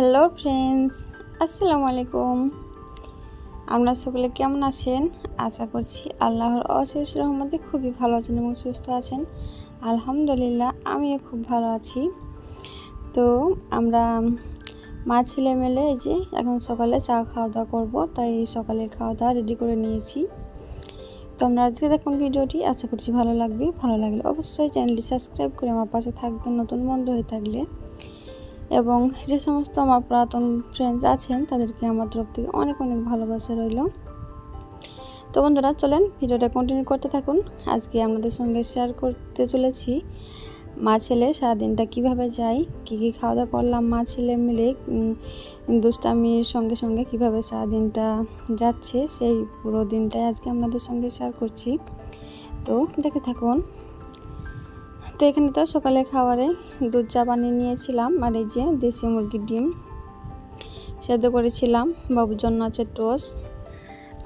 Hello friends, আসসালামু আলাইকুম। আপনারা সকলে কেমন আছেন? আশা করছি আল্লাহর অশেষ রহমতে খুবই ভালো আছেন এবং সুস্থ আছেন। আলহামদুলিল্লাহ, আমিও খুব ভালো আছি। তো আমরা মা ছেলে মেলে এই যে এখন সকালে চা খাওয়া দাওয়া করব, তাই সকালে খাওয়া দাওয়া রেডি করে নিয়েছি। তো আমরা আজকে দেখুন ভিডিওটি, আশা করছি ভালো লাগবে। ভালো লাগলে অবশ্যই চ্যানেলটি সাবস্ক্রাইব করে আমার পাশে থাকবেন, নতুন বন্ধু হয়ে থাকলে। এবং যে সমস্ত আমার পুরাতন ফ্রেন্ডস আছেন, তাদেরকে আমার তরফ থেকে অনেক অনেক ভালোবাসা রইল। তো বন্ধুরা, চলেন ভিডিওটা কন্টিনিউ করতে থাকুন। আজকে আপনাদের সঙ্গে শেয়ার করতে চলেছি মা ছেলে, সারাদিনটা কীভাবে যাই কী কী খাওয়া দাওয়া করলাম, মা ছেলে মিলে দুষ্টামির সঙ্গে সঙ্গে কীভাবে সারাদিনটা যাচ্ছে, সেই পুরো দিনটাই আজকে আপনাদের সঙ্গে শেয়ার করছি। তো দেখে থাকুন। তো এখানে তো সকালে খাবারে দুধ চা বানিয়ে নিয়েছিলাম আর এই যে দেশি মুরগির ডিম সেদ্ধ করেছিলাম, বাবুর জন্য আছে টোস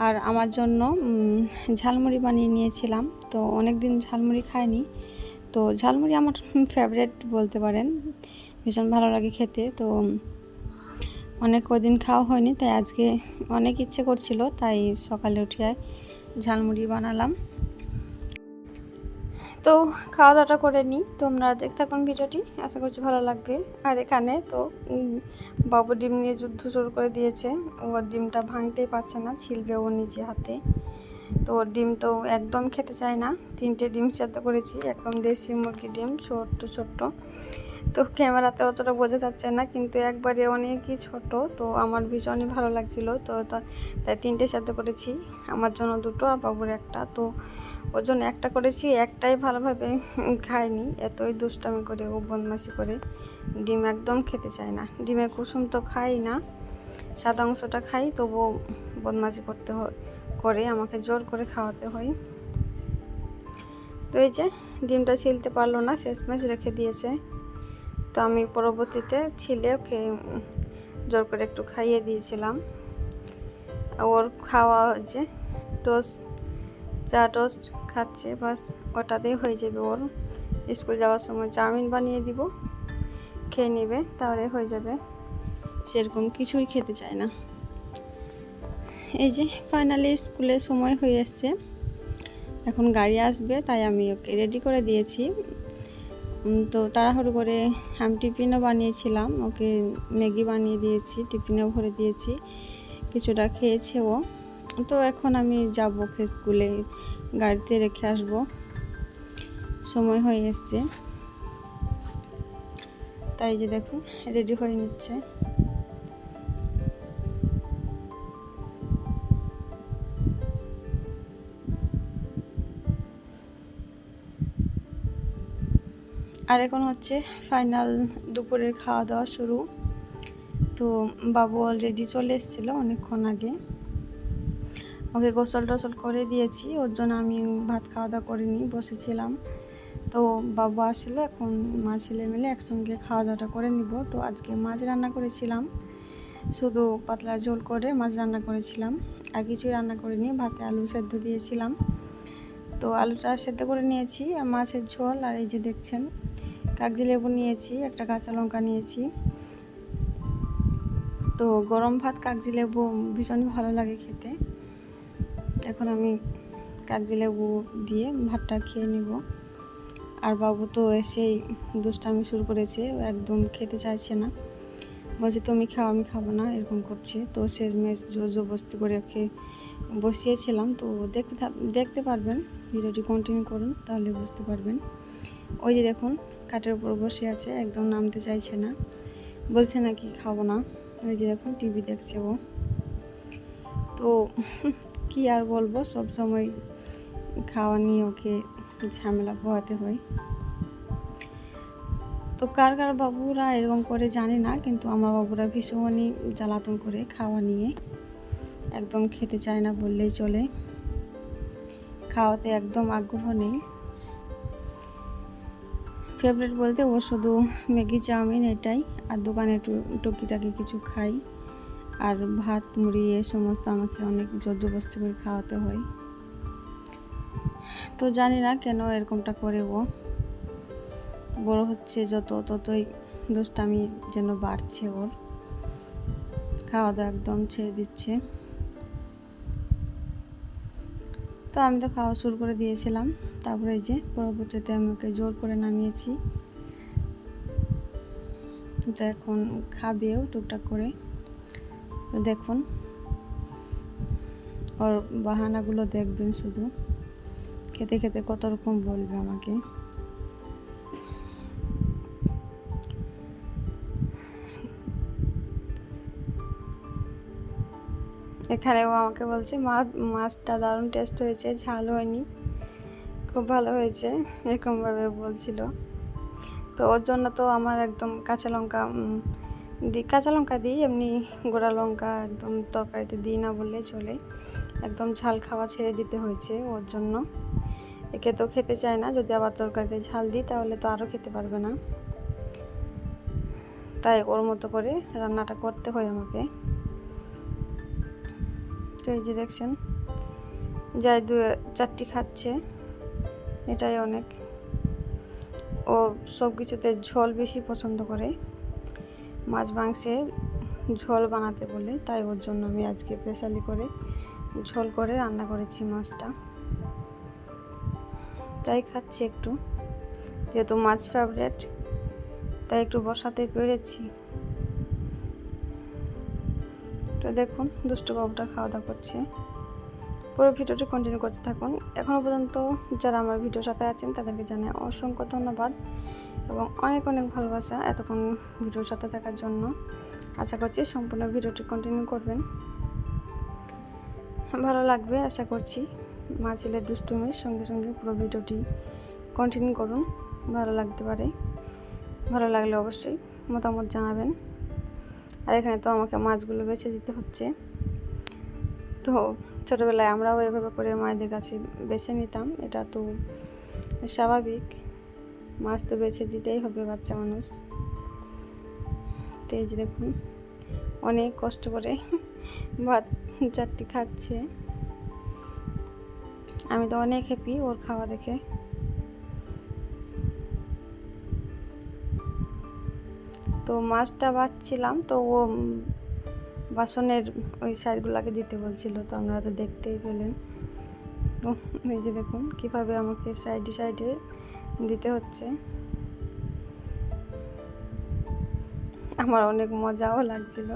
আর আমার জন্য ঝালমুড়ি বানিয়ে নিয়েছিলাম। তো অনেক দিন ঝালমুড়ি খাইনি। তো ঝালমুড়ি আমার ফেভারেট বলতে পারেন। ভীষণ ভালো লাগে খেতে। তো অনেক কদিন খাওয়া হয়নি, তাই আজকে অনেক ইচ্ছে করছিল, তাই সকালে উঠে ঝালমুড়ি বানালাম। তো খাওয়া দাওয়াটা করে নিই তোমরা দেখতে থাকুন ভিডিওটি, আশা করছি ভালো লাগবে। আর এখানে তো বাবু ডিম নিয়ে যুদ্ধ শুরু করে দিয়েছে। ও ডিমটা ভাঙতেই পারছে না, ছিলবে ও নিজে হাতে। তো ডিম তো একদম খেতে চায় না। তিনটে ডিম সেদ্ধ করেছি, একদম দেশি মুরগি ডিম, ছোট্ট ছোট্ট। তো ক্যামেরাতে অতটা বোঝা যাচ্ছে না, কিন্তু একবারে অনেকই ছোট। তো আমার ভীষণই ভালো লাগছিল। তো, তাই তিনটে সেদ্ধ করেছি। আমার জন্য দুটো আর বাবুর একটা। তো ওর জন্য একটা করেছি, একটাই ভালোভাবে খায়নি এতই দুষ্টামি করে ও বদমাশি করে ডিম একদম খেতে চায় না। ডিমের কুসুম তো খাই না, সাদা অংশটা খাই, তবুও বদমাশি করতে করে আমাকে জোর করে খাওয়াতে হয়। তো এই যে, ডিমটা ছিলতে পারল না, শেষমেশ রেখে দিয়েছে। তো আমি পরবর্তীতে ছিলে ওকে জোর করে একটু খাইয়ে দিয়েছিলাম। ওর খাওয়া যে, টোস্ট, চা টোস্ট খাচ্ছে, বাস ওটাতেই হয়ে যাবে ওর। স্কুল যাওয়ার সময় চাউমিন বানিয়ে দিব, খেয়ে নেবে, তাহলে হয়ে যাবে। সেরকম কিছুই খেতে চায় না। এই যে ফাইনালি স্কুলের সময় হয়ে এসছে। এখন গাড়ি আসবে, তাই আমি ওকে রেডি করে দিয়েছি। তো তাড়াহুড়ো করে আমি টিফিনও বানিয়েছিলাম, ওকে ম্যাগি বানিয়ে দিয়েছি, টিফিনেও ভরে দিয়েছি। কিছুটা খেয়েছে ও। তো এখন আমি যাব ওকে স্কুলে গাড়িতে রেখে আসব। সময় হয়ে এসছে। তাই যে দেখুন রেডি হয়ে নিচ্ছে। আর এখন হচ্ছে ফাইনাল দুপুরের খাওয়া দাওয়া শুরু। তো বাবু অলরেডি চলে এসেছিল অনেকক্ষণ আগে। ওকে গোসল টোসল করে দিয়েছি, ওর জন্য আমি ভাত খাওয়া দাওয়া করিনি বসেছিলাম। তো বাবু আসলো, এখন মা ছেলে মিলে একসঙ্গে খাওয়া দাওয়াটা করে নিব। তো আজকে মাছ রান্না করেছিলাম, শুধু পাতলা ঝোল করে মাছ রান্না করেছিলাম। আর কিছুই রান্না করিনি, ভাতে আলু সেদ্ধ দিয়েছিলাম। তো আলুটা সেদ্ধ করে নিয়েছি, আর মাছের ঝোল, আর এই যে দেখছেন, কাগজি লেবু নিয়েছি, একটা কাঁচা লঙ্কা নিয়েছি। তো গরম ভাত, কাগজি লেবু ভীষণ ভালো লাগে খেতে। এখন আমি কাগজি লেবু দিয়ে ভাতটা খেয়ে নিব। আর বাবু তো এসেই দুষ্টামি শুরু করেছে, ও একদম খেতে চাইছে না। বলছে, তুমি খাও, আমি খাব না, এরকম করছে। তো শেষ শেষমেশ জোর জবস্তি করে ওকে বসিয়েছিলাম। তো দেখতে দেখতে পারবেন, ভিডিওটি কন্টিনিউ করুন, তাহলে বুঝতে পারবেন। ওই যে দেখুন, কাঠের উপর বসে আছে, একদম নামতে চাইছে না। বলছে নাকি, খাব না। ওই যে দেখুন, টিভি দেখছে ও। তো কি আর বলব? সব সময় খাওয়া নিয়ে ওকে ঝামেলা পোহাতে হয়। তো কার কার বাবুরা এরকম করে জানে না, কিন্তু আমার বাবুরা ভীষণই জ্বালাতন করে খাওয়া নিয়ে। একদম খেতে চায় না বললেই চলে। খাওয়াতে একদম আগ্রহ নেই। ফেভারিট বলতে ও শুধু ম্যাগি চাউমিন এটাই, আর দোকানে টুকিটাকি কিছু খাই। আর ভাত, মুড়ি এ সমস্ত আমাকে অনেক জবরদস্তি করে খাওয়াতে হয়। তো জানি না কেন এরকমটা করে ও বড় হচ্ছে যত, ততই দুষ্টামি যেন বাড়ছে ওর। খাওয়া দাওয়া একদম ছেড়ে দিচ্ছে। তো আমি তো খাওয়া শুরু করে দিয়েছিলাম। তারপরে যে পরবর্তীতে আমি ওকে জোর করে নামিয়েছি। তো এখন খাবেও টুকটাক করে। দেখুন। ওর বাহানাগুলো দেখবেন শুধু। খেতে খেতে কত রকম বলবে আমাকে। এখানেও আমাকে বলছে, মা, মাছটা দারুণ টেস্ট হয়েছে, ঝাল হয়নি। খুব ভালো হয়েছে। এরকমভাবে বলছিল। তো ওর জন্য তো আমার একদম কাঁচা লঙ্কা দিই কাঁচা লঙ্কা দিই, এমনি গোড়া লঙ্কা একদম তরকারিতে দিই না বললে চলে। একদম ঝাল খাওয়া ছেড়ে দিতে হয়েছে ওর জন্য। একে তো খেতে চায় না, যদি আবার তরকারিতে ঝাল দিই তাহলে তো আরও খেতে পারবে না। তাই ওর মতো করে রান্নাটা করতে হয় আমাকে। তো এই যে দেখছেন, যাই দু, চারটি খাচ্ছে, এটাই অনেক। ও সব কিছুতে ঝোল বেশি পছন্দ করে। মাছ মাংসে ঝোল বানাতে বলে, তাই ওর জন্য আমি আজকে স্পেশালি করে ঝোল করে রান্না করেছি মাছটা। তাই খাচ্ছি একটু। যেহেতু মাছ ফেভারেট তাই একটু বসাতে পেরেছি। তো দেখুন, দুষ্টু বাবুটা খাওয়া দাওয়া করছে। পুরো ভিডিওটি কন্টিনিউ করতে থাকুন। এখনও পর্যন্ত যারা আমার ভিডিওর সাথে আছেন, তাদেরকে জানাই অসংখ্য ধন্যবাদ। এবং অনেক অনেক ভালোবাসা এতক্ষণ ভিডিওর সাথে থাকার জন্য। আশা করছি সম্পূর্ণ ভিডিওটি কন্টিনিউ করবেন। ভালো লাগবে আশা করছি। মা ছেলের দুষ্টুমির সঙ্গে সঙ্গে পুরো ভিডিওটি কন্টিনিউ করুন। ভালো লাগতে পারে। ভালো লাগলে অবশ্যই মতামত জানাবেন। আর এখানে তো আমাকে মাছগুলো বেছে দিতে হচ্ছে। তো ছোটোবেলায় আমরাও এভাবে করে মায়েদের কাছে বেছে নিতাম। এটা তো স্বাভাবিক। মাছ তো বেছে দিতেই হবে, বাচ্চা মানুষ। তেজ দেখুন, অনেক কষ্ট করে ভাত চারটি খাচ্ছে। আমি তো অনেক হ্যাপি ওর খাওয়া দেখে। তো মাছটা বাচ্ছিলাম, তো ও বাসনের ওই সাইডগুলোকে দিতে বলছিল, তো আপনারা তো দেখতেই পেলেন। এই যে দেখুন, কীভাবে আমাকে সাইডে সাইডে দিতে হচ্ছে। আমার অনেক মজাও লাগছিল।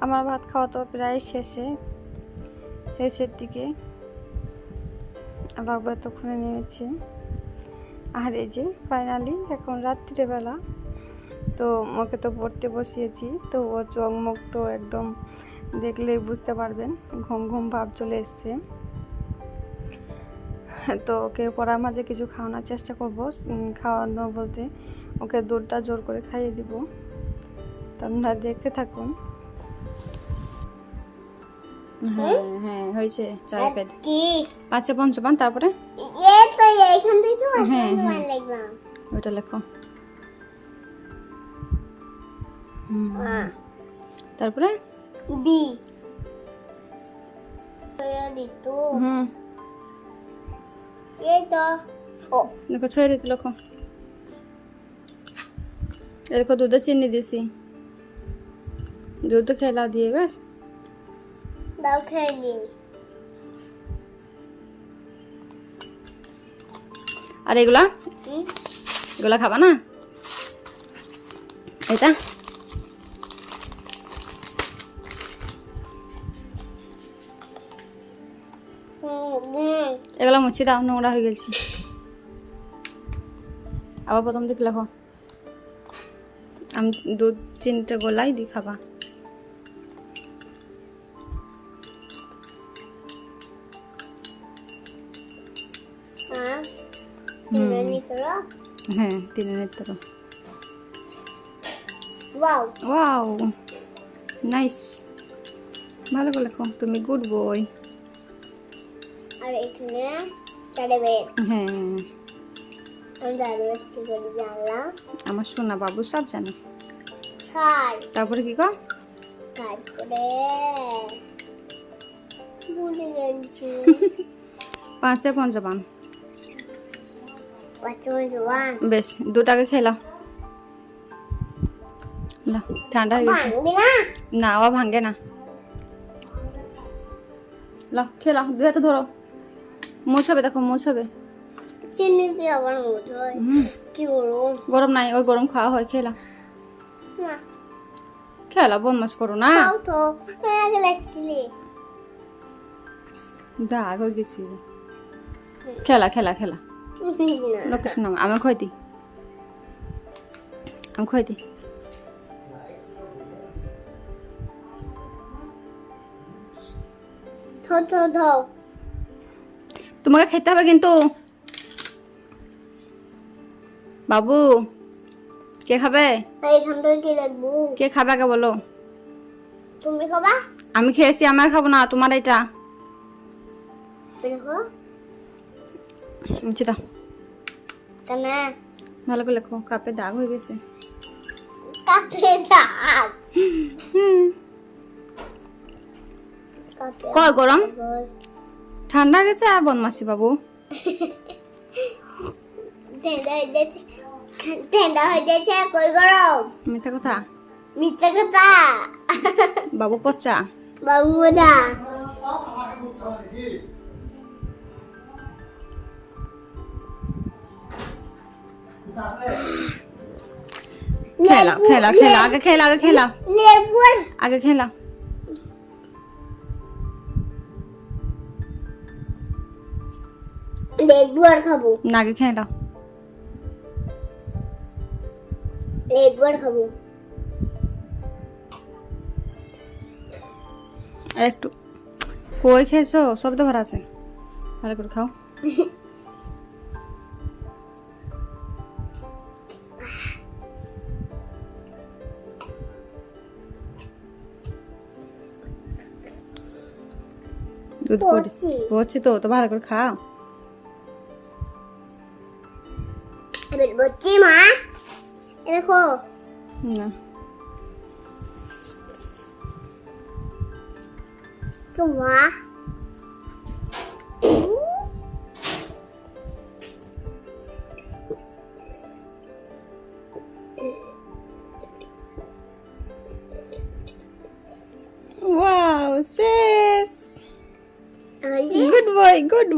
আমার ভাত খাওয়া তো প্রায় শেষে, শেষের দিকে। বাবু এতক্ষণে নেমেছে। আর এই যে ফাইনালি এখন রাত্রিবেলা। তো ওকে তো পড়তে বসিয়েছি তো ও চোখ মুখ তো একদম দেখলেই বুঝতে পারবেন ঘুম ঘুম ভাব চলে এসছে। তো ওকে পড়ার মাঝে কিছু খাওয়ানোর চেষ্টা করব খাওয়ানো বলতে ওকে দুধটা জোর করে খাইয়ে দিব। তো আপনারা দেখতে থাকুন। হ্যাঁ হ্যাঁ হয়েছে চার প্যাদ কি? পাঁচে পঞ্চপান তারপরে? হ্যাঁ, হ্যাঁ। লেখো। তারপরে? বি। হুম। দেখো ছয় ঋতু লেখো। দেখো দুধে চিনি দিছি। দুধ খেলা দিয়ে বেশ দাও খেয়ে নিন আর এগুলা? এগুলা খাবা না? এটা। এগুলা মুছি দাও নোংরা হয়ে গেছে। আবার প্রথম দিকে লেখো। আমি দুধ চিনিটা গোলাই দি খাবা। তিন তোর ওয়াও নাইস ভালো করে লেখো তুমি গুড বই আর এখানে হ্যাঁ আমার সোনা বাবু সব জানে তারপরে কি কর পাঁচে জোয়ান বেশ দুটাকে খেলাম লা ঠান্ডা হয়ে গেছে। না? না ও ভাঙ্গে না। লা খেলাম দু হাতে ধরো। মোছাবে দেখো মোছাবে। চিনি দিয়ে আবার মতো হুম। কি করব? গরম নাই ওই গরম খাওয়া হয় খেলা খেলা বদমাস করো না। দাগ হয়ে গেছি। খেলা খেলা খেলা। তোমাকে খেতে হবে কিন্তু বাবু কে খাবে কি খাবে আগে বলো তুমি খাবা আমি খেয়েছি আমার খাব না তোমার এটা দেখো দাও কেন? ভালো করে লেখো কাপে দাগ হয়ে গেছে। কাপে দাগ? কয় গরম? ঠান্ডা গেছে আর বদমাসি বাবু। ঠান্ডা হয়ে কই গরম? মিথ্যা কথা? মিথ্যা কথা? বাবু পচা। বাবু মজা খেলা খেলা খেলা আগে খেলা আগে খেলা। আগে খেলা। লেবু আর খাব। না আগে খেলা। লেবু আর খাব। একটু কই খেয়েছো? সব তো ভরা আছে। ভালো করে খাও। দুধ পড়ছি। তো তো ভালো করে খাও। এবার বলছি মা দেখো। না। মা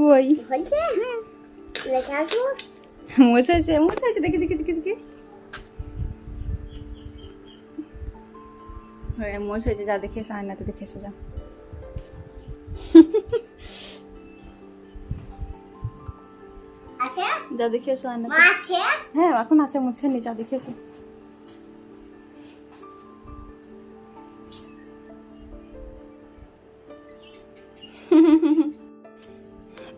বয় হয়েছে? দেখি দেখি দেখি দেখি। হ্যাঁ যা দেখে এসো আয়নাতে দেখে এসো যা। যা দেখে এসো আয়নাতে। হ্যাঁ এখন আছে মুছে নি যা দেখে এসো।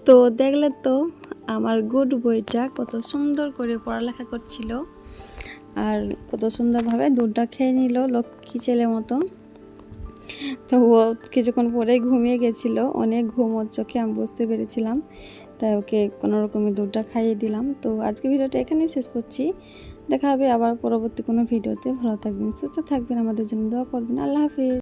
তো দেখলে তো আমার গুড বইটা কত সুন্দর করে পড়ালেখা করছিল। আর কত সুন্দরভাবে দুধটা খেয়ে নিল লক্ষ্মী ছেলে মতো। তো ও কিছুক্ষণ পরেই ঘুমিয়ে গেছিল। অনেক ঘুম ওর চোখে, আমি বুঝতে পেরেছিলাম। তাই ওকে কোনো রকমের দুধটা খাইয়ে দিলাম। তো আজকে ভিডিওটা এখানেই শেষ করছি। দেখা হবে আবার পরবর্তী কোনো ভিডিওতে। ভালো থাকবেন, সুস্থ থাকবেন, আমাদের জন্য দোয়া করবেন। আল্লাহ হাফিজ।